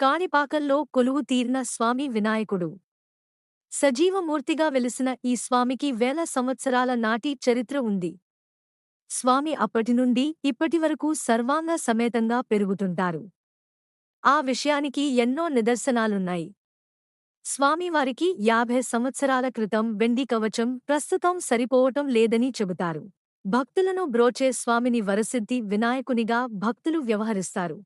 కాణిపాకంలో కొలువు తీరిన స్వామి వినాయకుడు. సజీవమూర్తిగా వెలిసిన ఈ స్వామికి వేల సంవత్సరాల నాటి చరిత్ర ఉంది. స్వామి అప్పటినుండి ఇప్పటివరకు సర్వాంగ సమేతంగా పెరుగుతుంటారు. ఆ విషయానికి ఎన్నో నిదర్శనాలున్నాయి. స్వామివారికి యాభై సంవత్సరాల క్రితం వెండి కవచం ప్రస్తుతం సరిపోవటం లేదని చెబుతారు. భక్తులను బ్రోచే స్వామిని వరసిద్ధి వినాయకునిగా భక్తులు వ్యవహరిస్తారు.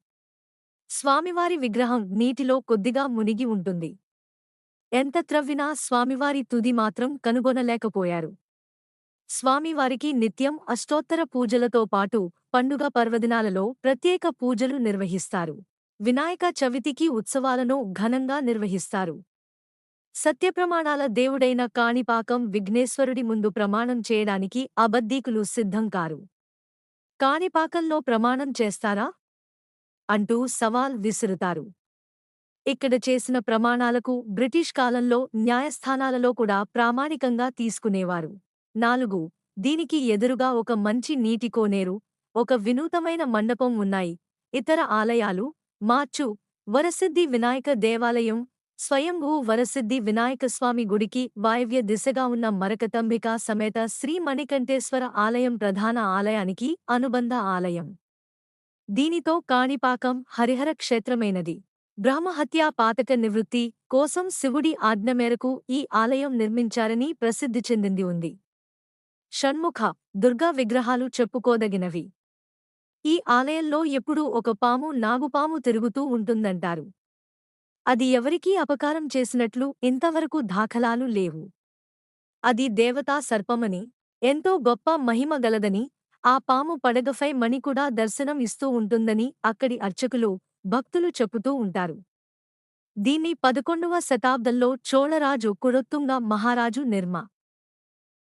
స్వామివారి విగ్రహం నీటిలో కొద్దిగా మునిగి ఉంటుంది. ఎంత త్రవ్వినా స్వామివారి తుది మాత్రం కనుగొనలేకపోయారు. స్వామివారికి నిత్యం అష్టోత్తర పూజలతో పాటు పండుగ పర్వదినాలలో ప్రత్యేక పూజలు నిర్వహిస్తారు. వినాయక చవితికి ఉత్సవాలను ఘనంగా నిర్వహిస్తారు. సత్యప్రమాణాల దేవుడైన కాణిపాకం విఘ్నేశ్వరుడి ముందు ప్రమాణం చేయడానికి అబద్దీకులు సిద్ధం కారు. కాణిపాకంలో ప్రమాణం చేస్తారా? అంటూ సవాల్ విసురుతారు. ఇక్కడ చేసిన ప్రమాణాలకు బ్రిటిష్ కాలంలో న్యాయస్థానాలలో కూడా ప్రామాణికంగా తీసుకునేవారు. నాలుగు దీనికి ఎదురుగా ఒక మంచి నీటి కోనేరు ఒక వినూతమైన మండపం ఉన్నాయి. ఇతర ఆలయాలు మార్చు వరసిద్ధి వినాయక దేవాలయం స్వయంభూ వరసిద్ధి వినాయకస్వామి గుడికి వాయవ్య దిశగా ఉన్న మరకతంబిక సమేత శ్రీ మణికంఠేశ్వర ఆలయం ప్రధాన ఆలయానికి అనుబంధ ఆలయం. దీనితో కాణిపాకం హరిహర క్షేత్రమైనది. బ్రహ్మహత్యా పాతక నివృత్తి కోసం శివుడి ఆజ్ఞ మేరకు ఈ ఆలయం నిర్మించారని ప్రసిద్ధి చెందింది ఉంది. షణ్ముఖ దుర్గా విగ్రహాలు చెప్పుకోదగినవి. ఈ ఆలయంలో ఎప్పుడూ ఒక పాము నాగుపాము తిరుగుతూ ఉంటుందంటారు. అది ఎవరికీ అపకారం చేసినట్లు ఇంతవరకు దాఖలాలు లేవు. అది దేవతా సర్పమని ఎంతో గొప్ప మహిమ గలదని ఆ పాము పడగఫై మణికుడా దర్శనం ఇస్తూ ఉంటుందని అక్కడి అర్చకులు భక్తులు చెబుతూ ఉంటారు. దీన్ని పదకొండవ శతాబ్దంలో చోళరాజు కురొత్తుంగ మహారాజు నిర్మ